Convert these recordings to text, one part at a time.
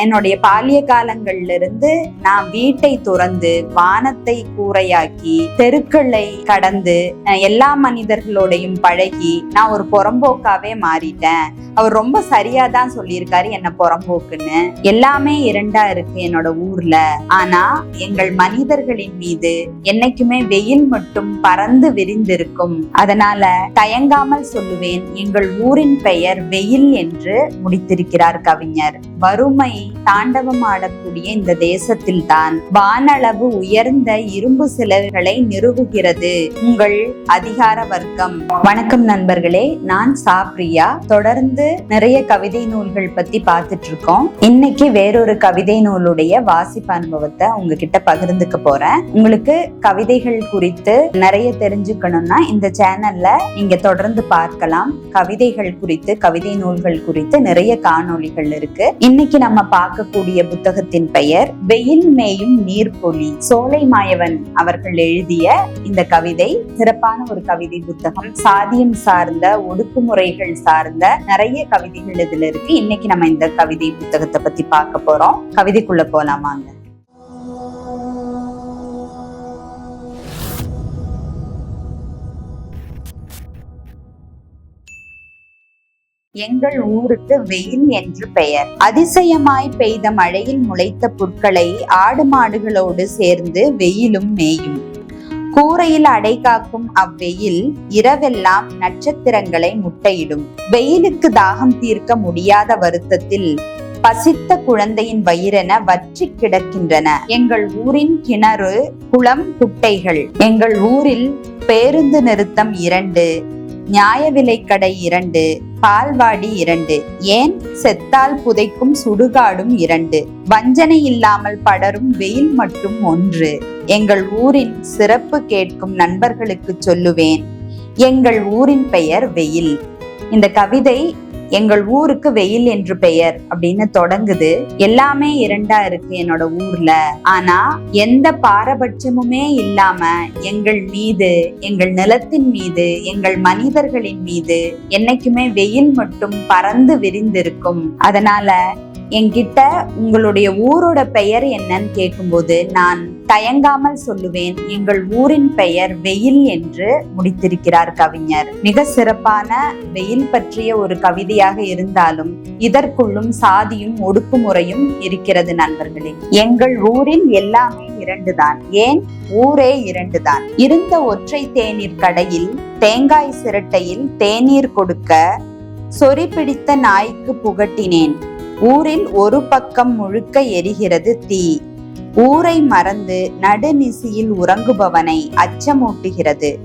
என்னுடைய பாலிய காலங்கள்ல இருந்து நான் வீட்டை துறந்து வானத்தை கூரையாக்கி தெருக்களை கடந்து எல்லா மனிதர்களோடையும் பழகி நான் ஒரு புறம்போக்காவே மாறிட்டேன். அவர் ரொம்ப சரியா தான் சொல்லியிருக்காரு என்ன புறம்போக்குன்னு. எல்லாமே இரண்டா இருக்கு என்னோட ஊர்ல. ஆனா எங்கள் மனிதர்களின் மீது என்னைக்குமே வெயில் மட்டும் பறந்து விரிந்திருக்கும். அதனால தயங்காமல் சொல்லுவேன் எங்கள் ஊரின் பெயர் வெயில் என்று முடித்திருக்கிறார் கவிஞர். வறுமை தாண்டவம் ஆடக்கூடிய இந்த தேசத்தில்தான் வானளவு உயர்ந்த இரும்பு சிலர்களை நிறுவுகிறது. உங்கள் அதிகார வர்க்கம். வணக்கம் நண்பர்களே நான் சாப்ரியா. தொடர்ந்து நிறைய கவிதை நூல்கள் பத்தி பார்த்துட்டு இருக்கோம் இன்னைக்கு வேறொரு கவிதை நூலுடைய வாசிப்பு அனுபவத்தை உங்ககிட்ட பகிர்ந்துக்க போறேன். உங்களுக்கு கவிதைகள் குறித்து நிறைய தெரிஞ்சுக்கணும்னா இந்த சேனல்ல நீங்க தொடர்ந்து பார்க்கலாம். கவிதைகள் குறித்து கவிதை நூல்கள் குறித்து நிறைய காணொளிகள் இருக்கு. இன்னைக்கு நம்ம பார்க்கக்கூடிய புத்தகத்தின் பெயர் வெயில் மேயும் நீர்பொழி சோலை மாயவன் அவர்கள் எழுதிய இந்த கவிதை சிறப்பான ஒரு கவிதை புத்தகம். சாதியம் சார்ந்த ஒடுக்குமுறைகள் சார்ந்த நிறைய கவிதைகள் இதுல இருக்கு. இன்னைக்கு நம்ம இந்த கவிதை புத்தகத்தை பத்தி பார்க்க போறோம். கவிதைக்குள்ள போலாமாங்க. எங்கள் ஊருக்கு வெயில் என்று பெயர். அதிசயமாய் பெய்த மழையில் முளைத்த புற்களை ஆடு மாடுகளோடு சேர்ந்து வெயிலும் மேயும். கூரையில் அடை காக்கும் அவ்வெயில் இரவெல்லாம் நட்சத்திரங்களை முட்டையிடும். வெயிலுக்கு தாகம் தீர்க்க முடியாத வருத்தத்தில் பசித்த குழந்தையின் வயிறென வற்றி கிடக்கின்றன. எங்கள் ஊரின் கிணறு குளம் குட்டைகள். எங்கள் ஊரில் பேருந்து நிறுத்தம் இரண்டு. நியாய விலைக்கடை இரண்டு பால்வாடி இரண்டு ஏன் செத்தால் புதைக்கும் சுடுகாடும் இரண்டு வஞ்சனை இல்லாமல் படரும் வெயில் மட்டும் ஒன்று. எங்கள் ஊரின் சிறப்பு கேட்கும் நண்பர்களுக்கு சொல்லுவேன். எங்கள் ஊரின் பெயர் வெயில். இந்த கவிதை எங்கள் ஊருக்கு வெயில் என்று பெயர் அப்படின்னு தொடங்குது. எல்லாமே இரண்டா இருக்கு என்னோட ஊர்ல. ஆனா எந்த பாரபட்சமுமே இல்லாம எங்கள் மீது எங்கள் நிலத்தின் மீது எங்கள் மனிதர்களின் மீது என்னைக்குமே வெயில் மட்டும் பறந்து விரிந்திருக்கும். அதனால என்கிட்ட உங்களுடைய ஊரோட பெயர் என்னன்னு கேட்கும்போது நான் தயங்காமல் சொல்லுவேன் எங்கள் ஊரின் பெயர் வெயில் என்று முடித்திருக்கிறார் கவிஞர். மிக சிறப்பான வெயில் பற்றிய ஒரு கவிதையாக இருந்தாலும் இதற்குள்ளும் சாதியும் ஒடுக்குமுறையும் இருக்கிறது நண்பர்களே. எங்கள் ஊரில் எல்லாமே இரண்டுதான் ஏன்? ஊரே இரண்டுதான். இருந்த ஒற்றை தேநீர் கடையில் தேங்காய் சிரட்டையில் தேநீர் கொடுக்க சொறி பிடித்த நாய்க்கு புகட்டினேன். ஊரில் ஒரு பக்கம் முழுக்க எரிகிறது தீ. ஊரை மறந்து நடுநிசியில் உறங்குபவனை அச்சமூட்டுகிறது.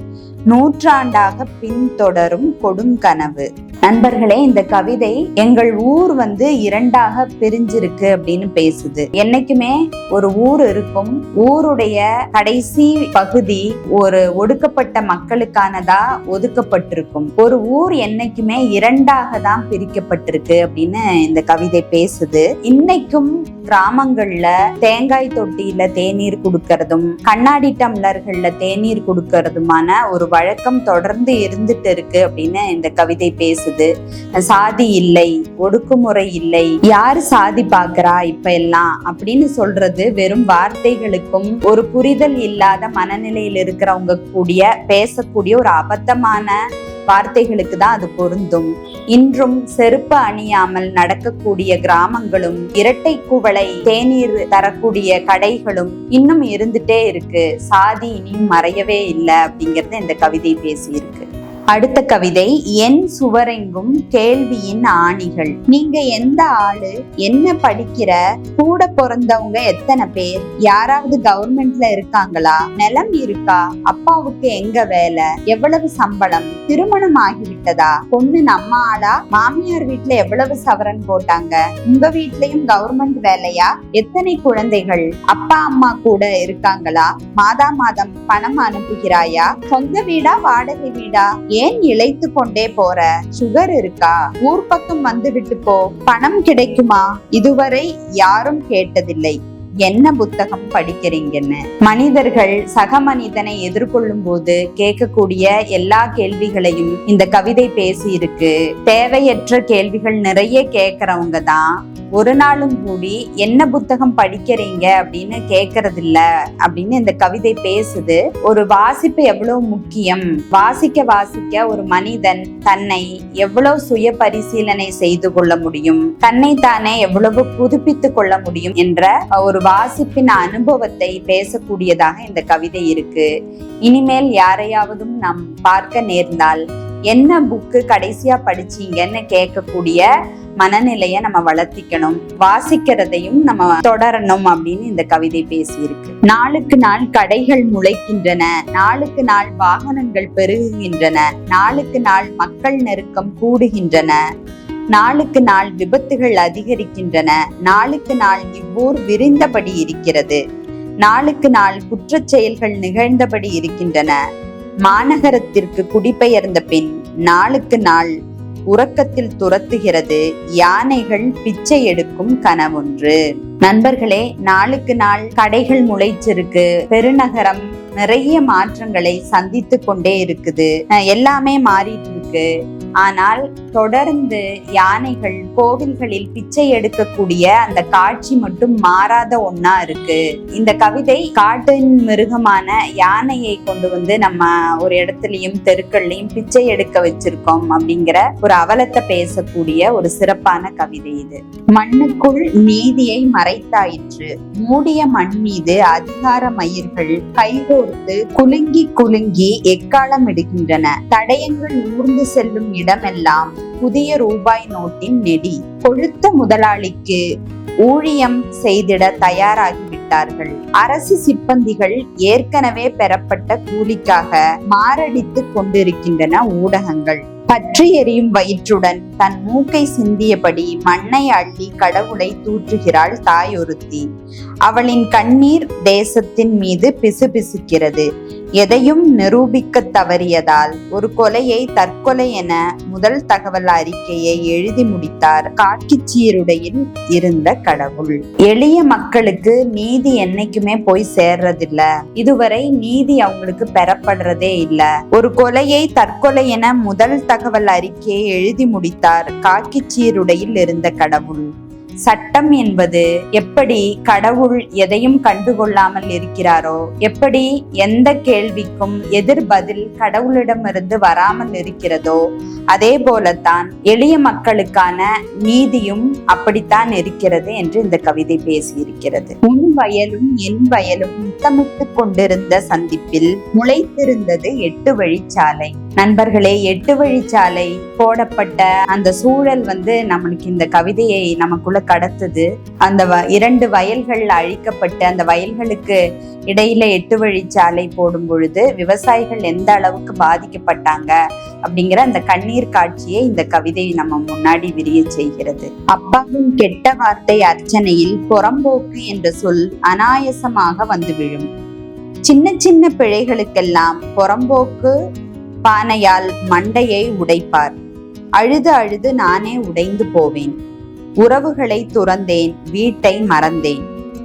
நூற்றாண்டாக பின்தொடரும் கொடுங்கனவு. நண்பர்களே இந்த கவிதை எங்கள் ஊர் வந்து இரண்டாக பிரிஞ்சிருக்கு அப்படின்னு பேசுது. என்னைக்குமே ஒரு ஊர் இருக்கும் ஊருடைய கடைசி பகுதி ஒரு ஒடுக்கப்பட்ட மக்களுக்கானதா ஒதுக்கப்பட்டிருக்கும். ஒரு ஊர் என்னைக்குமே இரண்டாக தான் பிரிக்கப்பட்டிருக்கு அப்படின்னு இந்த கவிதை பேசுது. இன்னைக்கும் கிராமங்கள்ல தேங்காய் தொட்டியில தேநீர் கொடுக்கறதும் கண்ணாடி டம்ளர்கள்ல தேநீர் கொடுக்கறதுமான ஒரு வழக்கம் தொடர்ந்து இருந்துட்டு இருக்கு அப்படின்னு இந்த கவிதை பேசுது. சாதி இல்லை ஒடுக்குமுறை இல்லை யாரு சாதி பாக்குறா இப்ப எல்லாம் அப்படின்னு சொல்றது வெறும் வார்த்தைகளுக்கும் ஒரு புரிதல் இல்லாத மனநிலையில் இருக்கிறவங்க கூடிய பேசக்கூடிய ஒரு அபத்தமான வார்த்தைகளுக்கு தான் அது பொருந்தும். இன்றும் செருப்பு அணியாமல் நடக்கக்கூடிய கிராமங்களும் இரட்டை குவளை தேநீர் தரக்கூடிய கடைகளும் இன்னும் இருந்துட்டே இருக்கு. சாதி இனியும் மறையவே இல்லை அப்படிங்கறத இந்த கவிதை பேசியிருக்கு. அடுத்த கவிதை என் சுவரெங்கும் கேள்வியின் ஆணிகள். நீங்க எந்த ஆளு? என்ன படிக்கிற? கூட பிறந்தவங்க எத்தனை பேர்? யாராவது கவர்மெண்ட்ல இருக்காங்களா? நிலம் இருக்கா? அப்பாவுக்கு எங்க வேலை? எவ்வளவு சம்பளம்? திருமணம் ஆகிவிட்டதா? பொண்ணு நம்ம ஆளா? மாமியார் வீட்டுல எவ்வளவு சவரன் போட்டாங்க? உங்க வீட்லயும் கவர்மெண்ட் வேலையா? எத்தனை குழந்தைகள்? அப்பா அம்மா கூட இருக்காங்களா? மாதா மாதம் பணம் அனுப்புகிறாயா? சொந்த வீடா வாடகை வீடா? ஏன் இழைத்து கொண்டே போற? சுகர் இருக்கா? ஊர் பக்கம் வந்துவிட்டு போ. பணம் கிடைக்குமா? இதுவரை யாரும் கேட்டதில்லை. என்ன புத்தகம் படிக்கிறீங்கன்னு? மனிதர்கள் சக மனிதனை எதிர்கொள்ளும் போது கேட்கக்கூடிய எல்லா கேள்விகளையும் இந்த கவிதை பேசி இருக்கு தேவையற்ற கேள்விகள் நிறைய கேட்கறவங்க தான். ஒரு நாளும் கூடி என்ன புத்தகம் படிக்கிறீங்க அப்படின்னு கேட்கறது இல்ல அப்படின்னு இந்த கவிதை பேசுது. ஒரு வாசிப்பு எவ்வளவு முக்கியம்? வாசிக்க வாசிக்க ஒரு மனிதன் தன்னை எவ்வளவு சுய பரிசீலனை செய்து கொள்ள முடியும்? தன்னை தானே எவ்வளவு புதுப்பித்து கொள்ள முடியும்? என்ற ஒரு வாசிப்பின் அனுபவத்தை பேசக்கூடியதாக இந்த கவிதை இருக்கு. இனிமேல் யாரையாவதும் நாம் பார்க்க நேர்ந்தால் என்ன புக்கு கடைசியா படிச்சீங்கன்னு கேட்கக்கூடிய மனநிலைய நம்ம வளர்த்திக்கணும் வாசிக்கிறதையும் நம்ம தொடரணும் அப்படின்னு இந்த கவிதை பேசியிருக்கு. நாளுக்கு நாள் கடைகள் முளைக்கின்றன நாளுக்கு நாள் வாகனங்கள் பெருகுகின்றன நாளுக்கு நாள் மக்கள் நெருக்கம் கூடுகின்றன. நாளுக்கு நாள் விபத்துகள் அதிகரிக்கின்றன. நாளுக்கு நாள் இவ்வூர் விரிந்தபடி இருக்கிறது. நாளுக்கு நாள் குற்றச் செயல்கள் நிகழ்ந்தபடி இருக்கின்றன. மாநகரத்திற்கு குடிபெயர்ந்த பின் நாளுக்கு நாள் உறக்கத்தில் துரத்துகிறது. யானைகள் பிச்சை எடுக்கும் கனவொன்று. நண்பர்களே நாளுக்கு நாள் கடைகள் முளைச்சிருக்கு. பெருநகரம் நிறைய மாற்றங்களை சந்தித்து கொண்டே இருக்குது. அஹ் எல்லாமே மாறிட்டு இருக்கு. ஆனால் தொடர்ந்து யானைகள் கோவில்களில் பிச்சை எடுக்கக்கூடிய அந்த காட்சி மட்டும் மாறாத ஒன்னா இருக்கு. இந்த கவிதை காட்டின் மிருகமான யானையை கொண்டு வந்து நம்ம ஒரு இடத்துலயும் தெருக்கள்லயும் பிச்சை எடுக்க வச்சிருக்கோம் அப்படிங்கிற ஒரு அவலத்தை பேசக்கூடிய ஒரு சிறப்பான கவிதை இது. மண்ணுக்குள் நீதியை மறைத்தாயிற்று. மூடிய மண் மீது அதிகார மயிர்கள் கைகோர்த்து குலுங்கி குலுங்கி எக்காலம் இடுகின்றன தடயங்கள் ஊர்ந்து செல்லும் இடமெல்லாம் புதிய ரூபாய் நோட்டின் நெடி. கொழுத்த முதலாளிக்கு ஊழியம் செய்திட தயாராகிவிட்டார்கள். அரசு சிப்பந்திகள் ஏற்கனவே பெறப்பட்ட கூலிக்காக மாரடித்து கொண்டிருக்கின்றன ஊடகங்கள். பற்றி எரியும் வயிற்றுடன் தன் மூக்கை சிந்தியபடி மண்ணை அள்ளி கடவுளை தூற்றுகிறாள் தாய் ஒருத்தி அவளின் கண்ணீர் தேசத்தின் மீது பிசுபிசுக்கிறது. எதையும் நிரூபிக்க தவறியதால் ஒரு கொலையை தற்கொலை என முதல் தகவல் அறிக்கையை எழுதி முடித்தார் காக்கிச்சீருடையில் இருந்த கடவுள். எளிய மக்களுக்கு நீதி என்னைக்குமே போய் சேர்றதில்ல. இதுவரை நீதி அவங்களுக்கு பெறப்படுறதே இல்ல. ஒரு கொலையை தற்கொலை என முதல் தகவல் அறிக்கையை எழுதி முடித்தார். காக்கிச்சீருடையில் இருந்த கடவுள். சட்டம் என்பது எப்படி கடவுள் எதையும் கண்டுகொள்ளாமல் இருக்கிறாரோ எப்படி எந்த கேள்விக்கும் எதிர் பதில் கடவுளிடமிருந்து வராமல் இருக்கிறதோ அதே போலத்தான் எளிய மக்களுக்கான நீதியும் அப்படித்தான் இருக்கிறது என்று இந்த கவிதை பேசியிருக்கிறது. உன் வயலும் என் வயலும் முத்தமிட்டு கொண்டிருந்த சந்திப்பில் முளைத்திருந்தது எட்டு வழிச்சாலை. நண்பர்களே எட்டு வழிச்சாலை போடப்பட்ட அந்த சூழல் வந்து நம்மளுக்கு இந்த கவிதையை நமக்குள்ள கடத்துது. அந்த வ- இரண்டு வயல்கள் அழிக்கப்பட்டு அந்த வயல்களுக்கு இடையில எட்டு வழிச்சாலை போடும் பொழுது விவசாயிகள் எந்த அளவுக்கு பாதிக்கப்பட்டாங்க அப்படிங்கிற அந்த கண்ணீர் காட்சியை இந்த கவிதை நம்ம முன்னாடி விரிய செய்கிறது. அப்பாவின் கெட்ட வார்த்தை அர்ச்சனையில் புறம்போக்கு என்ற சொல் அனாயசமாக வந்து விழும். சின்ன சின்ன பிழைகளுக்கெல்லாம் புறம்போக்கு பானையால் மண்டையை உடைப்பார். அழுது அழுது நானே உடைந்து போவேன். உறவுகளை துறந்தேன் வீட்டை மறந்தேன்.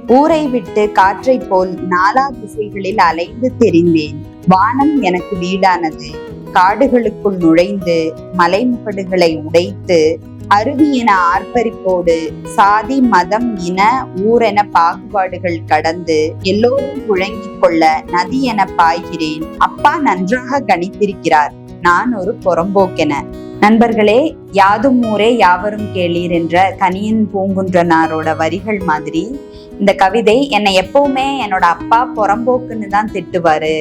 ஊரை விட்டு காற்றைப் போல் நாலா திசைகளில் அலைந்து தெரிந்தேன். வானம் எனக்கு வீடானது. காடுகளுக்குள் நுழைந்து மலைமுகடுகளை உடைத்து அருவி என ஆர்ப்பரிப்போடு சாதி மதம் இன ஊரென பாகுபாடுகள் கடந்து எல்லோரும் புழங்கிக் கொள்ள நதி என பாய்கிறேன். அப்பா நன்றாக கணித்திருக்கிறார். நான் ஒரு புறம்போக்கென. நண்பர்களே யாதும் ஊரே யாவரும் கேளீர் என்ற கனியன் பூங்குன்றனாரோட வரிகள் மாதிரி இந்த கவிதை என்னை எப்பவுமே என்னோட அப்பா புறம்போக்குன்னு தான் திட்டுவாரு.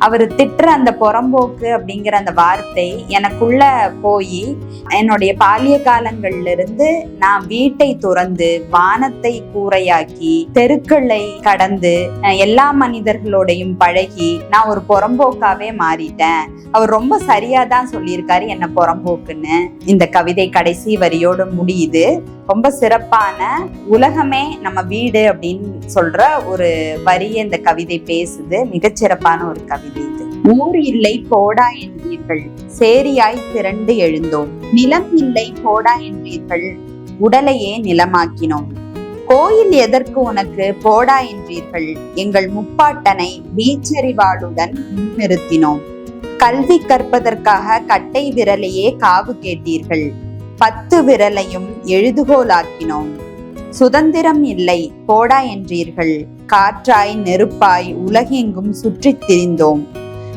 அவர் திட்டுற அந்த புறம்போக்கு அப்படிங்கிற அந்த வார்த்தை எனக்குள்ள போய் என்னுடைய பாலிய காலங்கள்ல இருந்து நான் வீட்டை துறந்து வானத்தை கூரையாக்கி தெருக்களை கடந்து எல்லா மனிதர்களோடையும் பழகி நான் ஒரு புறம்போக்காவே மாறிட்டேன். அவர் ரொம்ப சரியா தான் சொல்லியிருக்காரு என்ன புறம்போக்குன்னு. இந்த கவிதை கடைசி வரியோட முடியுது. ரொம்ப சிறப்பான உலகமே நம்ம வீடு அப்படின்னு சொல்ற ஒரு வரிய இந்த கவிதை பேசுது. மிகச்சிறப்பான ஒரு கவிதை இது. ஊர் இல்லை போடா என்றீர்கள் சேரியாய் திரண்டு எழுந்தோம். நிலம் இல்லை போடா என்றீர்கள் உடலையே நிலமாக்கினோம். கோயில் எதற்கு உனக்கு போடா என்றீர்கள் எங்கள் முப்பாட்டனை வீச்சறிவாளுடன் நிறுத்தினோம் கல்வி கற்பதற்காக கட்டை விரலையே காவு கேட்டீர்கள் பத்து விரலையும் எழுதுகோலாக்கினோம். சுதந்திரம் இல்லை போடா என்றீர்கள். காற்றாய் நெருப்பாய் உலகெங்கும் சுற்றித் திரிந்தோம்.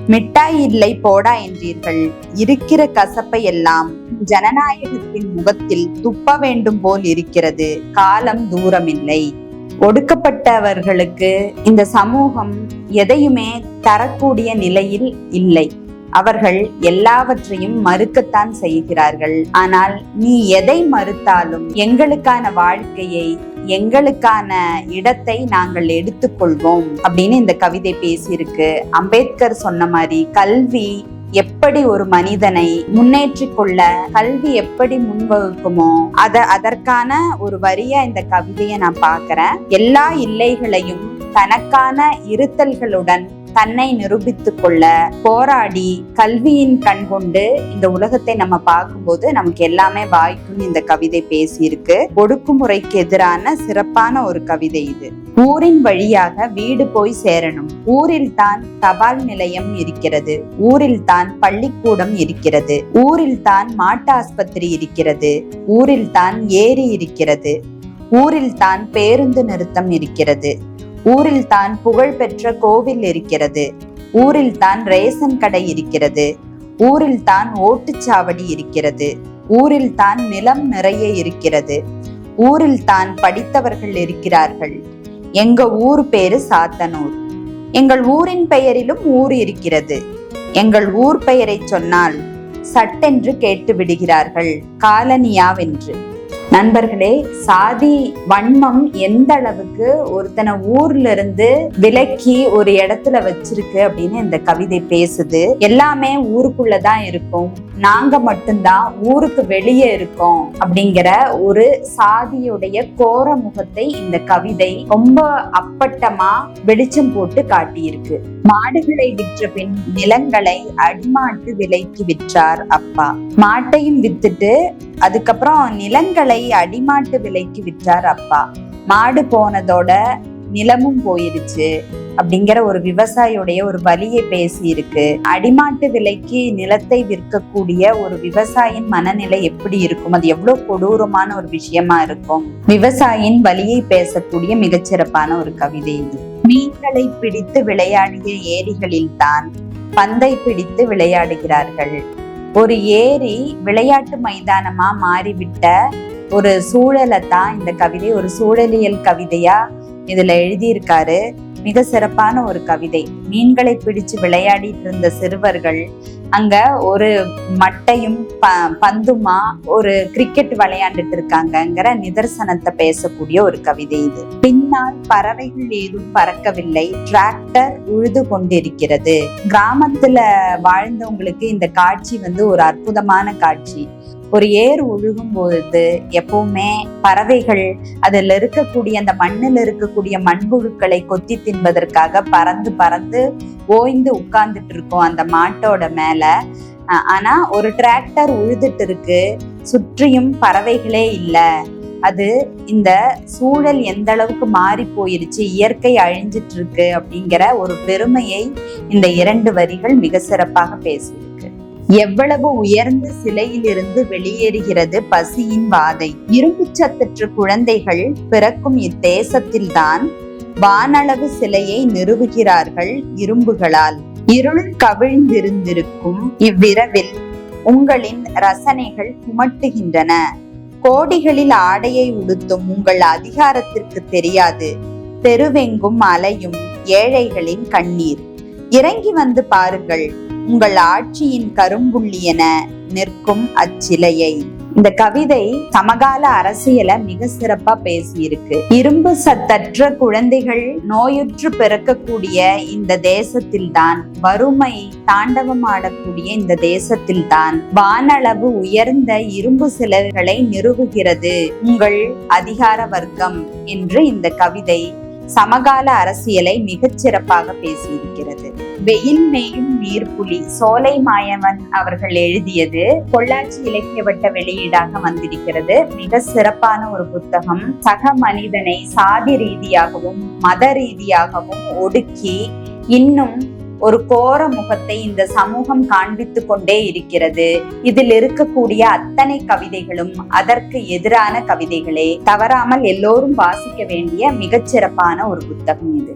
மிட்டாய் இல்லை போடா என்றீர்கள். இருக்கிற கசப்பை எல்லாம் ஜனநாயகத்தின் முகத்தில் துப்ப வேண்டும் போல் இருக்கிறது. காலம் தூரமில்லை. ஒடுக்கப்பட்டவர்களுக்கு இந்த சமூகம் எதையுமே தரக்கூடிய நிலையில் இல்லை. அவர்கள் எல்லாவற்றையும் மறுக்கத்தான் செய்கிறார்கள். ஆனால் நீ எதை மறுத்தாலும் எங்களுக்கான வாழ்க்கையை எங்களுக்கான இடத்தை நாங்கள் எடுத்துக்கொள்வோம் அப்படின்னு இந்த கவிதை பேசியிருக்கு. அம்பேத்கர் சொன்ன மாதிரி கல்வி எப்படி ஒரு மனிதனை முன்னேற்றி கொள்ள கல்வி எப்படி முன்வகுக்குமோ அத அதற்கான ஒரு வரியா இந்த கவிதையை நான் பாக்குறேன் எல்லா இல்லைகளையும் தனக்கான இருத்தல்களுடன் தன்னை நிரூபித்துக் கொள்ள போராடி கல்வியின் கண் கொண்டு இந்த உலகத்தை நம்ம பார்க்கும்போது நமக்கு எல்லாமே வாய்க்கும் இந்த கவிதை பேசியிருக்கு. ஒடுக்குமுறைக்கு எதிரான சிறப்பான ஒரு கவிதை இது. ஊரின் வழியாக வீடு போய் சேரணும். ஊரில் தான் தபால் நிலையம் இருக்கிறது. ஊரில் தான் பள்ளிக்கூடம் இருக்கிறது. ஊரில் தான் மாட்டு ஆஸ்பத்திரி இருக்கிறது. ஊரில் தான் ஏரி இருக்கிறது. ஊரில் தான் பேருந்து நிறுத்தம் இருக்கிறது. ஊரில் தான் புகழ்பெற்ற கோவில் இருக்கிறது. ஊரில் தான் ரேசன் கடை இருக்கிறது. ஊரில் தான் ஓட்டுச்சாவடி இருக்கிறது. ஊரில் தான் நிலம் நிறைய இருக்கிறது. ஊரில் தான் படித்தவர்கள் இருக்கிறார்கள். எங்க ஊர் பேரு சாத்தனூர். எங்கள் ஊரின் பெயரிலும் ஊர் இருக்கிறது. எங்கள் ஊர் பெயரை சொன்னால் சட்டென்று கேட்டு விடுகிறார்கள் காலனியாவென்று. நண்பர்களே சாதி வன்மம் எந்த அளவுக்கு ஒருத்தனை ஊர்ல இருந்து விலக்கி ஒரு இடத்துல வச்சிருக்கு அப்படின்னு இந்த கவிதை பேசுது. எல்லாமே ஊருக்குள்ளதான் இருக்கும். நாங்க மட்டும்தான் ஊருக்கு வெளியே இருக்கோம் அப்படிங்கிற ஒரு சாதியுடைய கோர முகத்தை இந்த கவிதை ரொம்ப அப்பட்டமா வெளிச்சம் போட்டு காட்டியிருக்கு. மாடுகளை விற்ற பின் நிலங்களை அடிமாட்டு விலைக்கு விற்றார் அப்பா. மாட்டையும் வித்துட்டு அதுக்கப்புறம் நிலங்களை அடிமாட்டு விலைக்கு விற்றார் அப்பா. மாடு போனதோட நிலமும் போயிருச்சு. அப்படிங்கிற ஒரு விவசாயியுடைய ஒரு வலியை பேசி இருக்கு அடிமாட்டு விலைக்கு நிலத்தை விற்கக்கூடிய ஒரு விவசாயின் மனநிலை எப்படி இருக்கும்? அது எவ்வளவு கொடூரமான ஒரு விஷயமா இருக்கும்? விவசாயின் வலியை பேசக்கூடிய மிகச்சிறப்பான ஒரு கவிதை இது. மீன்களை பிடித்து விளையாடிய ஏரிகளில் தான் பந்தை பிடித்து விளையாடுகிறார்கள். ஒரு ஏரி விளையாட்டு மைதானமா மாறிவிட்ட ஒரு சூழலை தான் இந்த கவிதை ஒரு சூழலியல் கவிதையா இதுல எழுதியிருக்காரு. மிக சிறப்பான ஒரு கவிதை. மீன்களை பிடிச்சு விளையாடிட்டு இருந்த சிறுவர்கள் அங்க ஒரு மட்டையும் ப பந்துமா ஒரு கிரிக்கெட் விளையாண்டுட்டு இருக்காங்கங்கிற நிதர்சனத்தை பேசக்கூடிய ஒரு கவிதை இது. பின்னால் பறவைகள் ஏதும் பறக்கவில்லை. டிராக்டர் உழுது கொண்டிருக்கிறது. கிராமத்துல வாழ்ந்தவங்களுக்கு இந்த காட்சி வந்து ஒரு அற்புதமான காட்சி. ஒரு ஏர் ஒழுகும் பொழுது எப்பவுமே பறவைகள் அதில் இருக்கக்கூடிய அந்த மண்ணில் இருக்கக்கூடிய மண்புழுக்களை கொத்தி தின்பதற்காக பறந்து பறந்து ஓய்ந்து உட்கார்ந்துட்டு இருக்கும் அந்த மாட்டோட மேல. ஆனா ஒரு டிராக்டர் உழுதுட்டு இருக்கு சுற்றியும் பறவைகளே இல்லை. அது இந்த சூழல் எந்த அளவுக்கு மாறி போயிருச்சு இயற்கை அழிஞ்சிட்டு இருக்கு அப்படிங்கிற ஒரு பெருமையை இந்த இரண்டு வரிகள் மிக சிறப்பாக பேசியிருக்கு. எவ்வளவு உயர்ந்த சிலையிலிருந்து வெளியேறுகிறது பசியின் வாதை. இரும்பு சத்துற்று குழந்தைகள் பிறக்கும் இத்தேசத்தில்தான் வானளவு சிலையை நிறுவுகிறார்கள் இரும்புகளால். இருள் கவிழ்ந்திருந்திருக்கும் இவ்விரவில் உங்களின் ரசனைகள் குமட்டுகின்றன கோடிகளில் ஆடையை உடுத்தும் உங்கள் அதிகாரத்திற்கு தெரியாது. தெருவெங்கும் அலையும் ஏழைகளின் கண்ணீர். இறங்கி வந்து பாருங்கள். உங்கள் ஆட்சியின் கரும்புள்ளி என நிற்கும் அச்சிலையை. இந்த கவிதை சமகால அரசியலை மிக சிறப்பா பேசியிருக்கு. இரும்பு சத்தற்ற குழந்தைகள் நோயுற்று பிறக்கக்கூடிய இந்த தேசத்தில்தான் வறுமை தாண்டவமாடக்கூடிய இந்த தேசத்தில்தான் வானளவு உயர்ந்த இரும்பு சிலைகளை நிறுவுகிறது உங்கள் அதிகார வர்க்கம் என்று இந்த கவிதை சமகால அரசியலை மிகச் சிறப்பாக பேசியிருக்கிறது. வெயில் மேயும் நீர்ப்புலி. சோலை மாயவன் அவர்கள் எழுதியது பொள்ளாச்சி இலக்கிய வட்ட வெளியீடாக வந்திருக்கிறது. மிக சிறப்பான ஒரு புத்தகம். சக மனிதனை சாதி ரீதியாகவும் மத ரீதியாகவும் ஒடுக்கி இன்னும் ஒரு கோர முகத்தை இந்த சமூகம் காண்பித்து கொண்டே இருக்கிறது. இதில் இருக்கக்கூடிய அத்தனை கவிதைகளும் அதற்கு எதிரான கவிதைகளே. தவறாமல் எல்லோரும் வாசிக்க வேண்டிய மிகச்சிறப்பான ஒரு புத்தகம் இது.